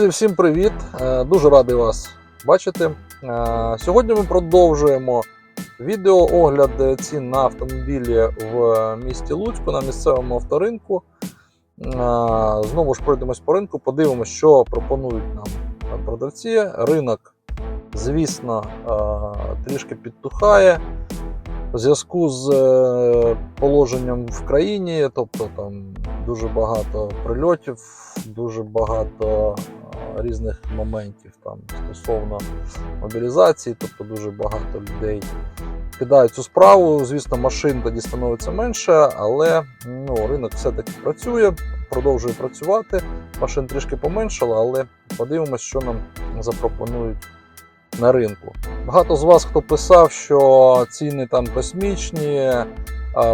Друзі, всім привіт! Е, Дуже радий вас бачити. Е, Сьогодні ми продовжуємо відеоогляд цін на автомобілі в місті Луцьку на місцевому авторинку. Е, Знову ж пройдемось по ринку, подивимося, що пропонують нам продавці. Ринок, звісно, трішки підтухає. У зв'язку з е, положенням в країні, тобто там дуже багато прильотів, дуже багато е, різних моментів там стосовно мобілізації, тобто дуже багато людей кидають цю справу. Звісно, машин тоді становиться менше, але ну, ринок все-таки працює, продовжує працювати. Машин трішки поменшало, але подивимось, що нам запропонують на ринку. Багато з вас, хто писав, що ціни там космічні,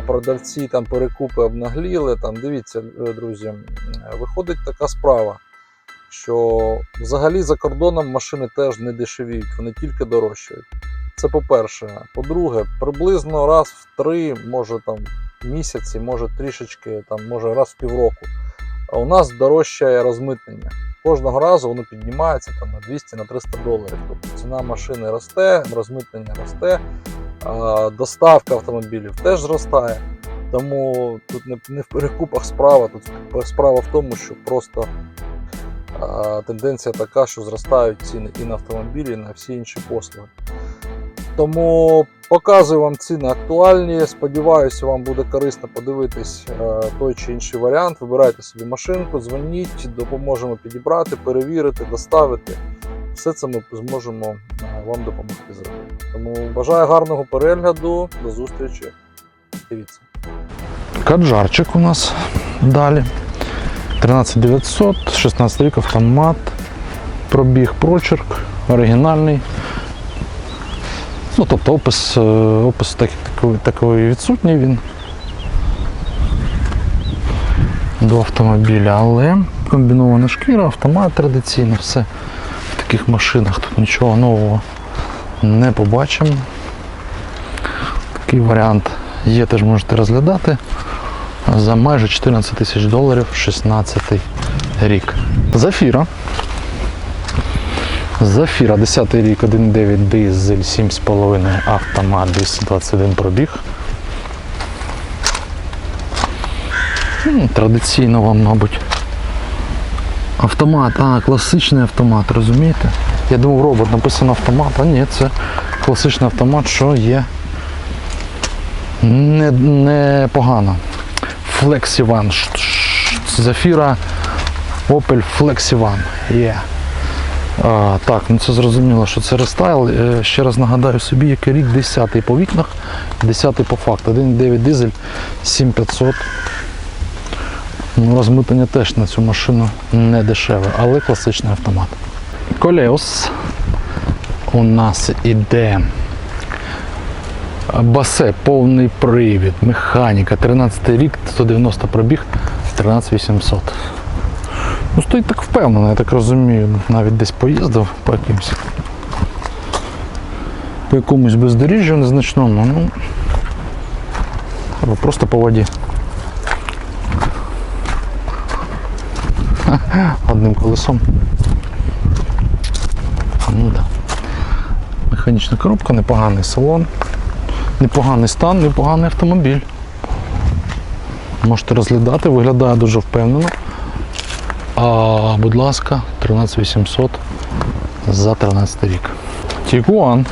продавці там перекупи обнагліли. Там дивіться, друзі, виходить така справа, що взагалі за кордоном машини теж не дешевіють, вони тільки дорожчають. Це по-перше. По-друге, приблизно раз в три, може там місяці, може трішечки, там, може раз в півроку. А у нас дорожчає розмитнення. Кожного разу воно піднімається там, на 200 на 300 доларів. Тобто ціна машини росте, розмитнення росте, доставка автомобілів теж зростає. Тому тут не, не в перекупах справа, тут справа в тому, що просто тенденція така, що зростають ціни і на автомобілі, і на всі інші послуги. Тому показую вам ціни актуальні. Сподіваюся, вам буде корисно подивитись е, той чи інший варіант. Вибирайте собі машинку, дзвоніть, допоможемо підібрати, перевірити, доставити. Все це ми зможемо е, вам допомогти зробити. Тому бажаю гарного перегляду. До зустрічі. Дивіться. Каджарчик у нас далі. 13900, 16 рік автомат, пробіг прочерк, оригінальний. Ну, тобто опис, е, опис так, такий, такий відсутній він до автомобіля, але комбінована шкіра, автомат традиційно, все в таких машинах. Тут нічого нового не побачимо. Такий варіант є, теж можете розглядати за майже 14 тисяч доларів 16 рік. Зафіра. Зафіра 10 рік 1.9 дизель 7,5 автомат 221 пробіг. Традиційно вам, мабуть. Автомат, а, класичний автомат, розумієте? Я думав, робот написано автомат, а ні, це класичний автомат, що є не, непогано. Ш- ш- Зафіра Opel Flexivan. Є. А, так, ну це зрозуміло, що це рестайл. Е, Ще раз нагадаю собі, який рік 10 по вікнах, 10 по факту. 1.9 дизель 7500. Ну, розмитнення теж на цю машину не дешеве, але класичний автомат. Колеос у нас іде Басе, повний привід, механіка, 13 рік, 190 пробіг, 13800. Ну, стоїть так впевнено, я так розумію. Навіть десь поїздив по якимось. По якомусь бездоріжжю незначному, ну. Або просто по воді. Одним колесом. Ну да. Механічна коробка, непоганий салон. Непоганий стан, непоганий автомобіль. Можете розглядати, виглядає дуже впевнено. А, будь ласка, 13800 за 13 рік. Тігуан.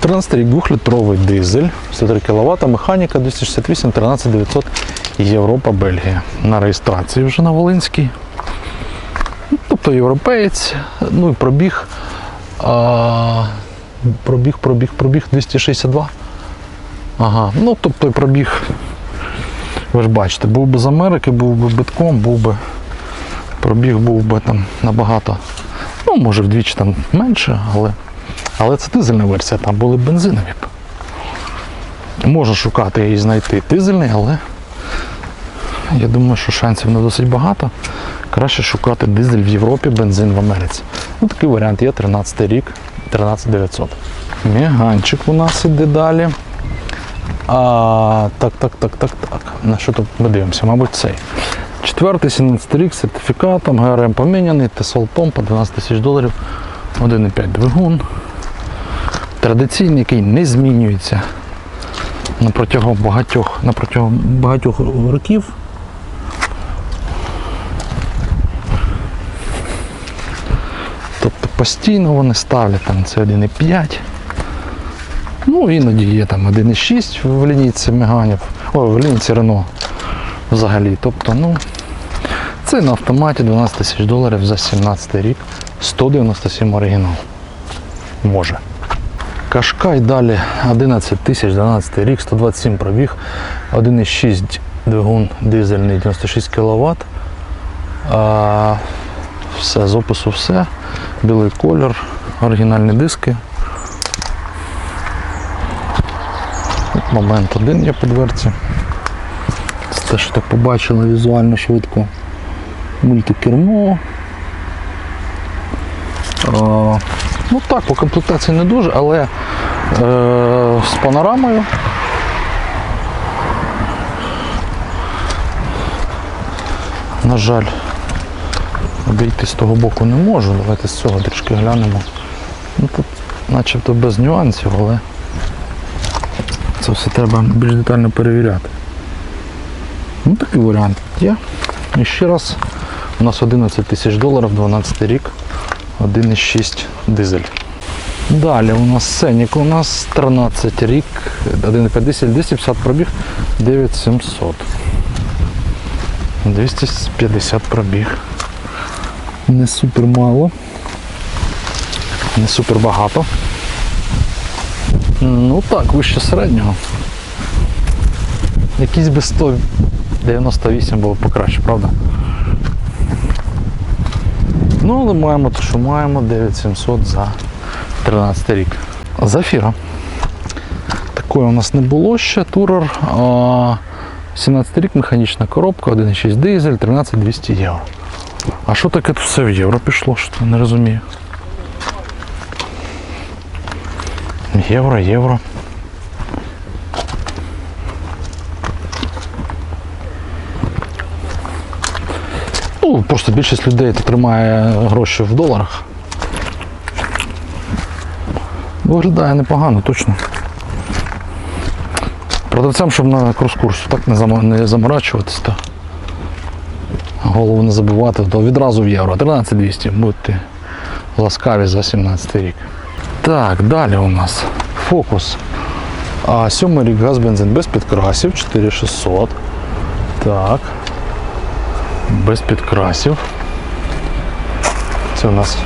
13 рік, 2-літровий дизель, 103 кВт, механіка 268 13900 Європа, Бельгія. На реєстрації вже на Волинській. Тобто європеєць, ну і пробіг. А, пробіг, пробіг, пробіг 262. Ага, ну тобто пробіг. Ви ж бачите, був би з Америки, був би битком, був би пробіг був би там набагато, ну може вдвічі там менше, але, але це дизельна версія, там були бензинові. Можу шукати і знайти дизельний, але я думаю, що шансів не досить багато. Краще шукати дизель в Європі, бензин в Америці. Ну, такий варіант є 13 рік, 13900. Меганчик у нас іде далі. А, так, так, так, так, так. На що тут ми дивимося? Мабуть, цей. Четвертий 17 рік сертифікатом, ГРМ поміняний, Тесол помпа 12 тисяч доларів, 1,5 двигун. Традиційний, який не змінюється на протягом багатьох, на протягом багатьох років. Тобто постійно вони ставлять там це 1,5. Ну, іноді є там 1,6 в лінійці Меганів, о, в лінійці Рено взагалі. Тобто, ну, це на автоматі 12 тисяч доларів за 17 рік, 197 оригінал. Може. Кашкай далі 11 тисяч, 12 рік, 127 пробіг, 1,6 двигун дизельний 96 кВт. А, все, з опису все. Білий колір, оригінальні диски. Момент один є по дверці. Це те, що так побачили візуально швидко. Мультикермо. Ну так, по комплектації не дуже, але е, з панорамою. На жаль, обійти з того боку не можу. Давайте з цього трішки глянемо. Ну, тут начебто без нюансів, але це все треба більш детально перевіряти. Ну такий варіант є. І ще раз, у нас 11 тисяч доларів, 12 рік, 1,6 дизель. Далі у нас Сенік, у нас 13 рік, 1,5 дизель, 250 пробіг, 9700. 250 пробіг. Не супер мало. Не супер багато. Ну так, вище середнього. Якийсь би 198 було б покраще, правда? Ну, але маємо те, що маємо 9700 за 13 рік. Зафіра. Такої у нас не було ще. Турер. А, 17 рік, механічна коробка, 1,6 дизель, 13200 євро. А що таке тут все в євро пішло? Що не розумію. Євро, євро. Просто більшість людей тримає гроші в доларах. Виглядає непогано, точно. Продавцям, щоб на крос-курсу так не зам- не заморачуватись, то голову не забувати, то відразу в євро. 13200, будьте ласкаві за 17 рік. Так, далі у нас фокус. А, сьомий рік газ бензин без підкрасів, 4600. Так. Без підкрасів. Це у нас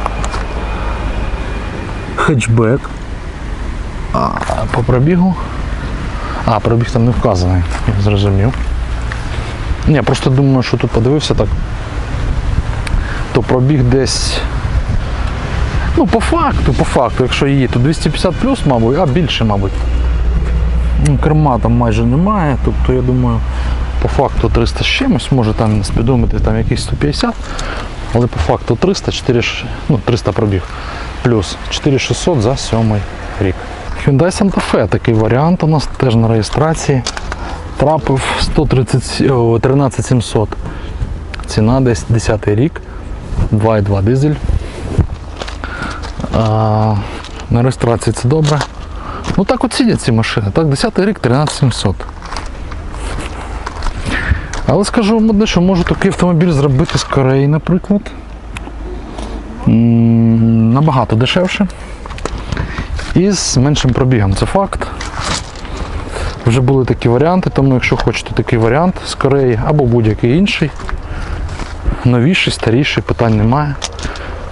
хетчбек. А по пробігу. А, пробіг там не вказаний, я зрозумів. Ні, просто думаю, що тут подивився так. То пробіг десь. Ну, по факту, по факту, якщо її, то 250 плюс, мабуть, а більше, мабуть. Ну, Керма там майже немає, тобто я думаю, по факту 300 з чимось, може там на спідометрі там якийсь 150, але по факту 300, 4, ну, 300 пробіг. Плюс 4600 за сьомий рік. Hyundai Santa Fe такий варіант у нас теж на реєстрації. Трапив 130, 13700. Ціна десь 10 рік. 2,2 дизель. А, на реєстрації це добре. Ну так от сидять ці машини. Так, 10 рік 13700. Але скажу вам одне, що можу такий автомобіль зробити з Кореї, наприклад. Набагато дешевше. І з меншим пробігом. Це факт. Вже були такі варіанти, тому якщо хочете такий варіант з Кореї або будь-який інший, новіший, старіший, питань немає.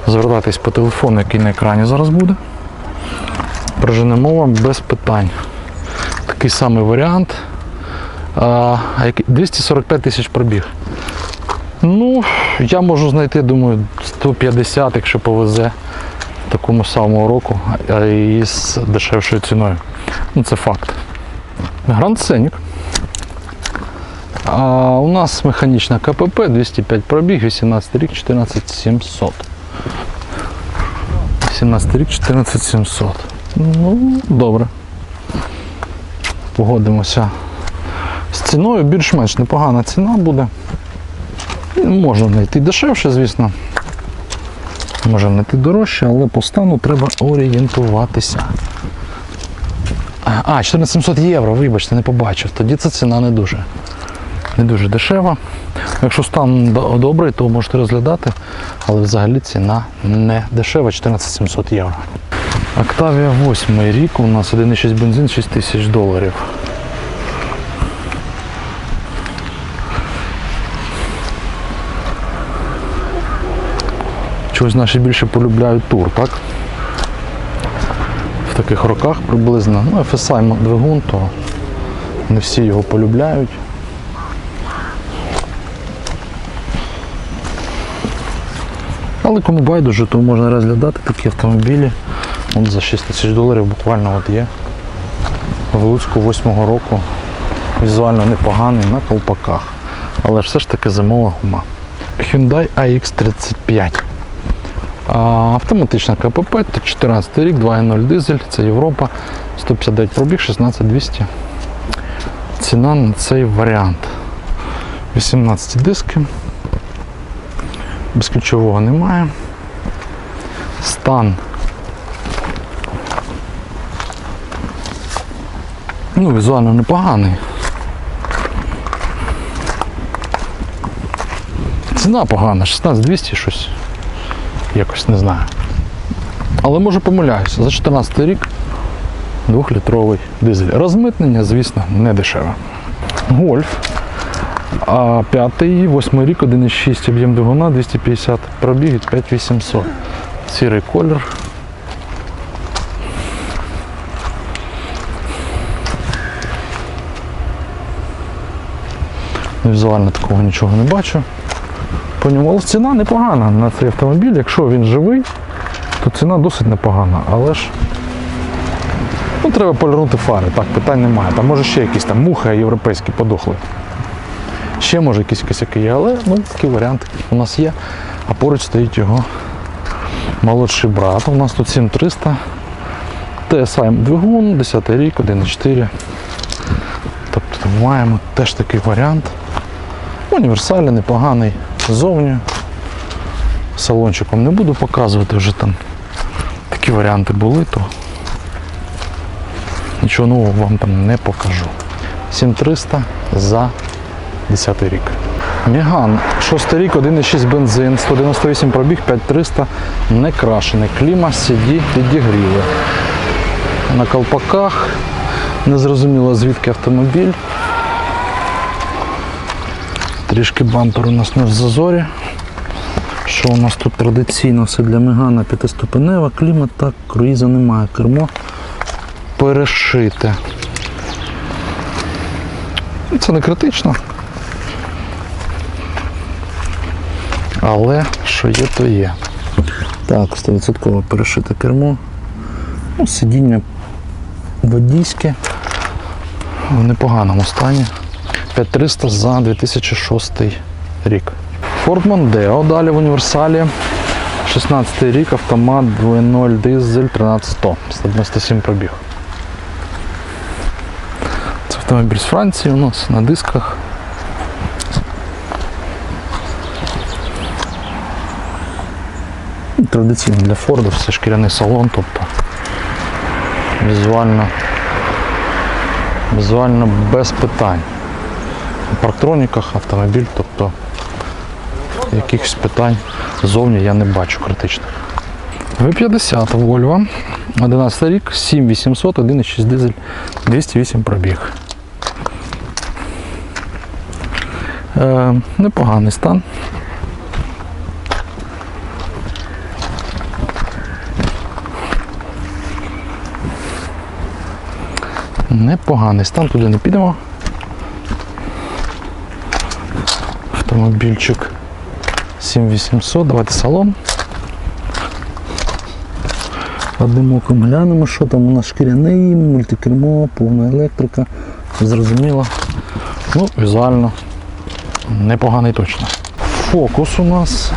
Звертайтесь по телефону, який на екрані зараз буде. Проженемо вам без питань. Такий самий варіант. А, а який- 245 тисяч пробіг. Ну, я можу знайти, думаю, 150, якщо повезе такому самому року, і з дешевшою ціною. Ну, це факт. Гранд Сенік. А у нас механічна КПП 205 пробіг, 18 рік, 14700. 17 рік, 14700. Ну, добре. Погодимося. Ціною більш-менш непогана ціна буде. Можна знайти дешевше, звісно. Може знайти дорожче, але по стану треба орієнтуватися. А, 14700 євро, вибачте, не побачив. Тоді це ціна не дуже. Не дуже дешева. Якщо стан добрий, то можете розглядати, але взагалі ціна не дешева, 14700 євро. Октавія 8 рік, у нас 1,6 бензин, 6 тисяч доларів. Чогось наші більше полюбляють тур, так? В таких роках приблизно. Ну, FSI двигун, то не всі його полюбляють. Але кому байдуже, то можна розглядати такі автомобілі. От за 6 тисяч доларів буквально от є. В Луцьку 8-го року. Візуально непоганий на колпаках. Але все ж таки зимова гума. Hyundai AX35. Автоматична КПП, то 14 рік, 2.0 дизель, це Європа, 159 пробіг, 16200. Ціна на цей варіант. 18 диски. Безключового немає. Стан. Ну, візуально непоганий. Ціна погана, 16200 щось. Якось не знаю. Але може помиляюся. За 14 рік двохлітровий дизель. Розмитнення, звісно, не дешеве. Гольф. А п'ятий, восьмий рік, 1,6 об'єм двигуна, 250 пробіг, 5800. Сірий колір. Візуально такого нічого не бачу. По ньому але ціна непогана на цей автомобіль. Якщо він живий, то ціна досить непогана. Але ж ну, треба полірнути фари, так, питань немає. Там може ще якісь там мухи європейські подохли. Ще може якісь косяки є, але ну, такі варіанти у нас є. А поруч стоїть його молодший брат. У нас тут 7300. TSI двигун, 10 рік, 1,4. Тобто маємо теж такий варіант. Універсальний, непоганий. Ззовні. Салончиком не буду показувати, вже там такі варіанти були, то нічого нового вам там не покажу. 7300 за 10 рік. Меган, 6 рік, 1,6 бензин, 198 пробіг, 5300, не крашений. Кліма, CD, підігріли. На колпаках, незрозуміло звідки автомобіль. Трішки бампер у нас не в зазорі. Що у нас тут традиційно все для Мегана п'ятиступенева, клімат так, круїза немає, кермо перешите. Це не критично. Але що є, то є. Так, 100% перешите кермо. Ну, сидіння водійське в непоганому стані. 5300 за 2006 рік. Ford Mondeo далі в універсалі. 16 рік, автомат 2.0 дизель 13100, 197 пробіг. Це автомобіль з Франції у нас на дисках. Традиційно для Форду все шкіряний салон, тобто візуально, візуально без питань. Парктроніках автомобіль, тобто якихось питань зовні я не бачу критичних. В50 Volvo, 11 рік, 7800, 1,6 дизель, 208 пробіг. Е, непоганий стан. Непоганий стан, туди не підемо. Автомобільчик 7800, давайте салон. Одним оком глянемо, що там у нас шкіряний, мультикермо, повна електрика. Зрозуміло. Ну, візуально непоганий точно. Фокус у нас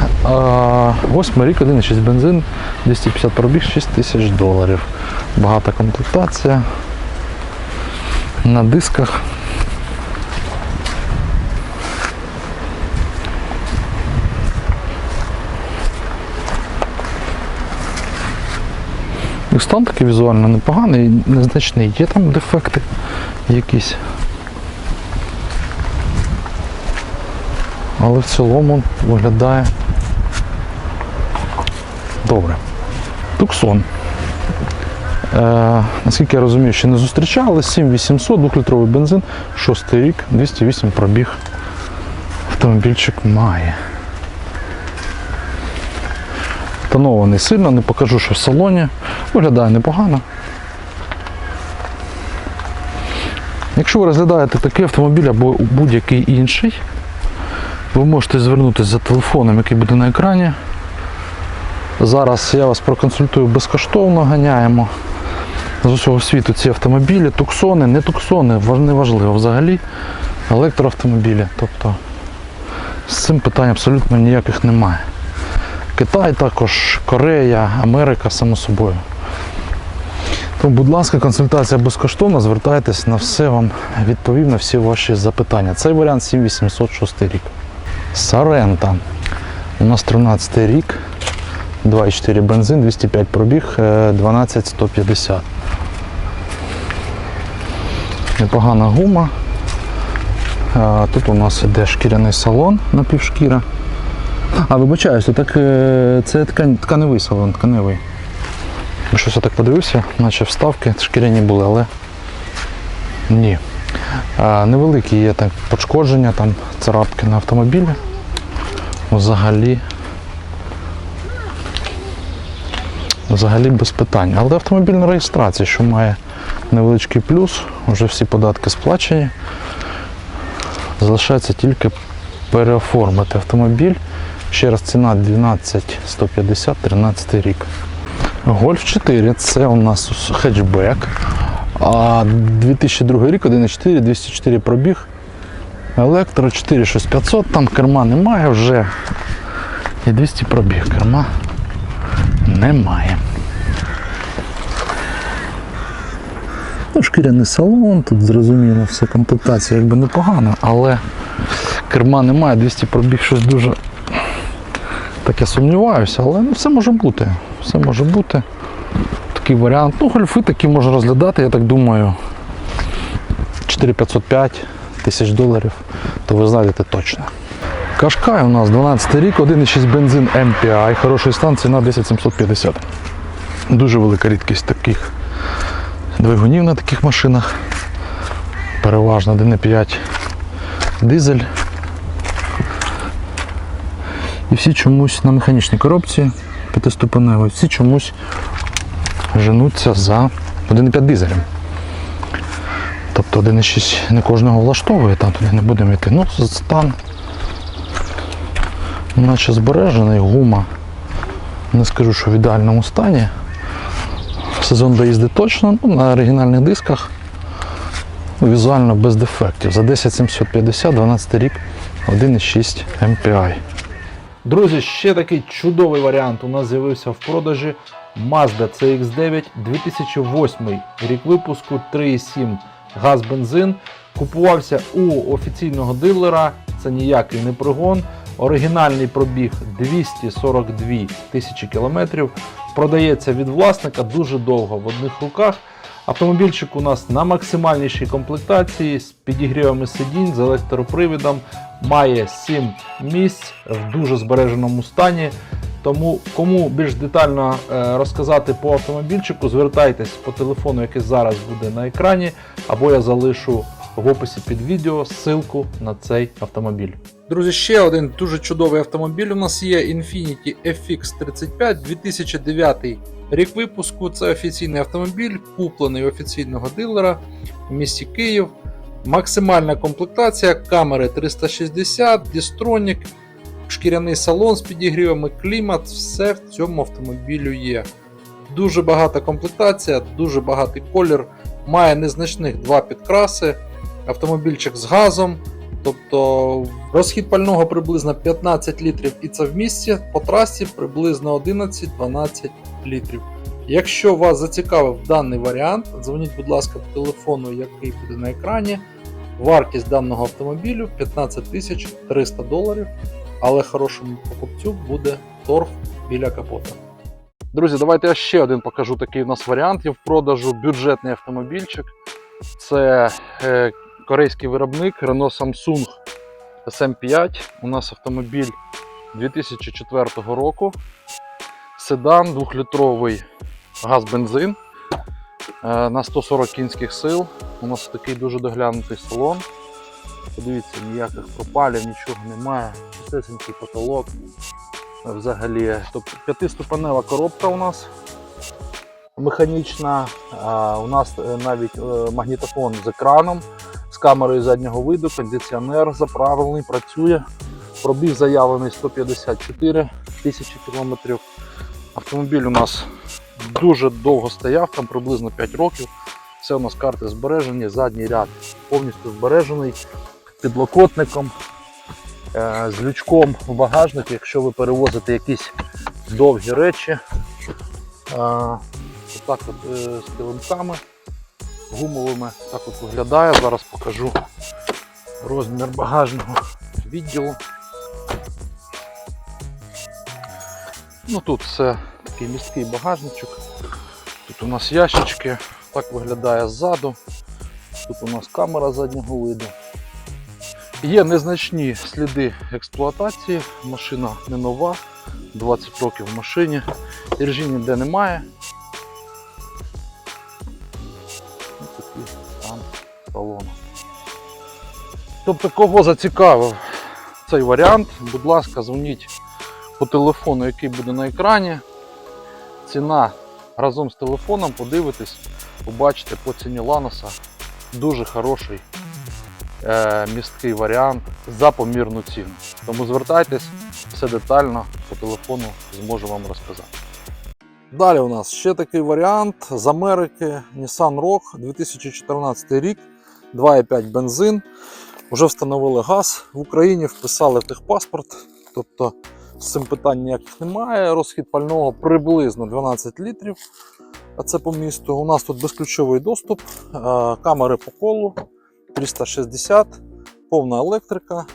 8 рік, 1,6 бензин, 250 пробіг, 6 тисяч доларів. Багата комплектація. На дисках. Стан такий візуально непоганий, незначний. Є там дефекти якісь. Але в цілому виглядає добре. Туксон. Е, наскільки я розумію, ще не зустрічали. 7800, 2-літровий бензин, 6 рік, 208 пробіг. Автомобільчик має. Тонований сильно, не покажу, що в салоні. Виглядає непогано. Якщо ви розглядаєте такий автомобіль або будь-який інший, ви можете звернутися за телефоном, який буде на екрані. Зараз я вас проконсультую безкоштовно, ганяємо з усього світу ці автомобілі, туксони, не туксони, важ- не важливо взагалі. Електроавтомобілі. Тобто з цим питань абсолютно ніяких немає. Китай також, Корея, Америка, само собою. Тому, будь ласка, консультація безкоштовна, звертайтесь на все, вам відповів на всі ваші запитання. Цей варіант 7806 рік. Сарента. У нас 13 рік. 2,4 бензин, 205 пробіг, е, 12150. Непогана гума. Тут у нас іде шкіряний салон напівшкіра. А, вибачаюся, так е, це ткань, тканевий салон, тканевий. Бо Щось я так подивився, наче вставки шкіряні були, але ні. Невеликі є так пошкодження, там царапки на автомобілі. Взагалі. Взагалі без питань. Але автомобільна реєстрація, що має невеличкий плюс, вже всі податки сплачені. Залишається тільки переоформити автомобіль. Ще раз ціна 12 150 13 рік. Гольф 4 це у нас хетчбек. А 2002 рік 1,4, 204 пробіг. Електро 46500, там керма немає вже. І 200 пробіг керма немає. Ну, шкіряний салон, тут зрозуміло, все комплектація якби непогана, але керма немає, 200 пробіг щось дуже. Так я сумніваюся, але ну, все може бути. Все може бути. Такий варіант. Ну, гольфи такі можна розглядати, я так думаю. 4505 тисяч доларів, то ви знайдете точно. Кашкай у нас 12 рік, 1,6 бензин MPI, хороший стан, ціна 10750. Дуже велика рідкість таких двигунів на таких машинах. Переважно 1,5 дизель. І всі чомусь на механічній коробці п'ятиступеневій, всі чомусь женуться за 1,5 дизелем. Тобто 1,6 не кожного влаштовує, там туди не будемо йти. Ну, стан наче збережений, гума. Не скажу, що в ідеальному стані. Сезон доїзди точно, ну, на оригінальних дисках. Візуально без дефектів. За 10750, 12 рік, 1,6 MPI. Друзі, ще такий чудовий варіант у нас з'явився в продажі Mazda CX9 2008 рік випуску 3,7 газ бензин. Купувався у офіційного дилера. Це ніякий не пригон. Оригінальний пробіг 242 тисячі кілометрів. Продається від власника дуже довго в одних руках. Автомобільчик у нас на максимальнішій комплектації з підігрівами сидінь, з електропривідом, має 7 місць в дуже збереженому стані. Тому кому більш детально е, розказати по автомобільчику, звертайтесь по телефону, який зараз буде на екрані, або я залишу в описі під відео ссылку на цей автомобіль. Друзі, ще один дуже чудовий автомобіль у нас є Infiniti FX35 2009 рік випуску. Це офіційний автомобіль, куплений офіційного дилера в місті Київ. Максимальна комплектація, камери 360, дістронік, шкіряний салон з підігрівами, клімат, все в цьому автомобілю є. Дуже багата комплектація, дуже багатий колір, має незначних два підкраси, автомобільчик з газом. Тобто розхід пального приблизно 15 літрів і це в місті, по трасі приблизно 11-12 літрів. Якщо вас зацікавив даний варіант, дзвоніть, будь ласка, по телефону, який буде на екрані. Вартість даного автомобілю 15 тисяч 300 доларів, але хорошому покупцю буде торг біля капота. Друзі, давайте я ще один покажу такий у нас варіант є в продажу. Бюджетний автомобільчик. Це е, корейський виробник Renault Samsung SM5. У нас автомобіль 2004 року. Седан 2-літровий газ-бензин е, на 140 кінських сил. У нас такий дуже доглянутий салон. Подивіться, ніяких пропалів, нічого немає. Чистесенький потолок. Взагалі, тобто п'ятиступенева коробка у нас механічна. У нас е, навіть е, магнітофон з екраном, камерою заднього виду, кондиціонер заправлений, працює. Пробіг заявлений 154 тисячі кілометрів. Автомобіль у нас дуже довго стояв, там приблизно 5 років. Все у нас карти збережені, задній ряд повністю збережений підлокотником, е, з лючком в багажник, якщо ви перевозите якісь довгі речі. Е, Отак от е, з килимками гумовими так от виглядає. Зараз покажу розмір багажного відділу. Ну тут все такий місткий багажничок. Тут у нас ящички, так виглядає ззаду. Тут у нас камера заднього виду. Є незначні сліди експлуатації. Машина не нова, 20 років в машині. Іржі ніде немає. Тобто, кого зацікавив цей варіант, будь ласка, дзвоніть по телефону, який буде на екрані. Ціна разом з телефоном подивитесь, побачите по ціні Ланоса. Дуже хороший е, місткий варіант за помірну ціну. Тому звертайтесь, все детально по телефону зможу вам розказати. Далі у нас ще такий варіант з Америки Nissan Rogue 2014 рік, 2,5 бензин. Вже встановили газ в Україні, вписали в техпаспорт. Тобто з цим питань ніяких немає. Розхід пального приблизно 12 літрів. А це по місту. У нас тут безключовий доступ, е, камери по колу 360, повна електрика,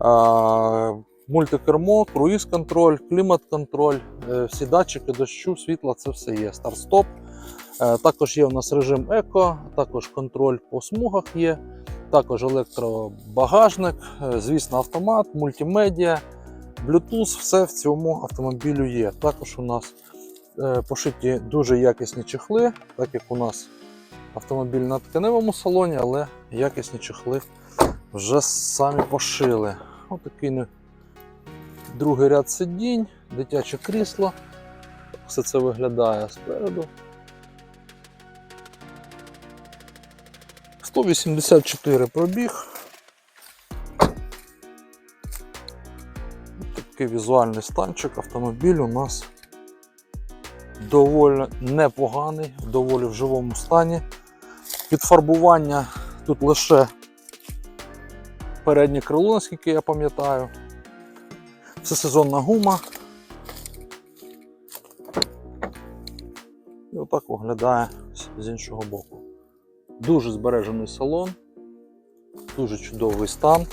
е, мультикермо, круїз-контроль, клімат-контроль, е, всі датчики дощу, світла, це все є. Старт-стоп. Е, Також є у нас режим еко, також контроль по смугах є, також електробагажник, е, звісно, автомат, мультимедіа, Bluetooth, все в цьому автомобілю є. Також у нас е, пошиті дуже якісні чехли, так як у нас автомобіль на тканевому салоні, але якісні чехли вже самі пошили. Отакий другий ряд сидінь, дитяче крісло. Все це виглядає спереду. 184 пробіг. Такий візуальний станчик. Автомобіль у нас доволі непоганий, доволі в живому стані. Підфарбування тут лише переднє крило, наскільки я пам'ятаю. Це сезонна гума. І отак виглядає з іншого боку. Дуже збережений салон, дуже чудовий стан.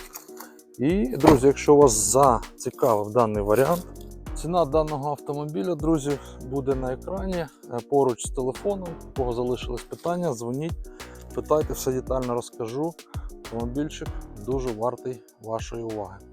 І, друзі, якщо вас зацікавив даний варіант, ціна даного автомобіля, друзі, буде на екрані е, поруч з телефоном. У кого залишились питання, дзвоніть, питайте, все детально розкажу. Автомобільчик дуже вартий вашої уваги.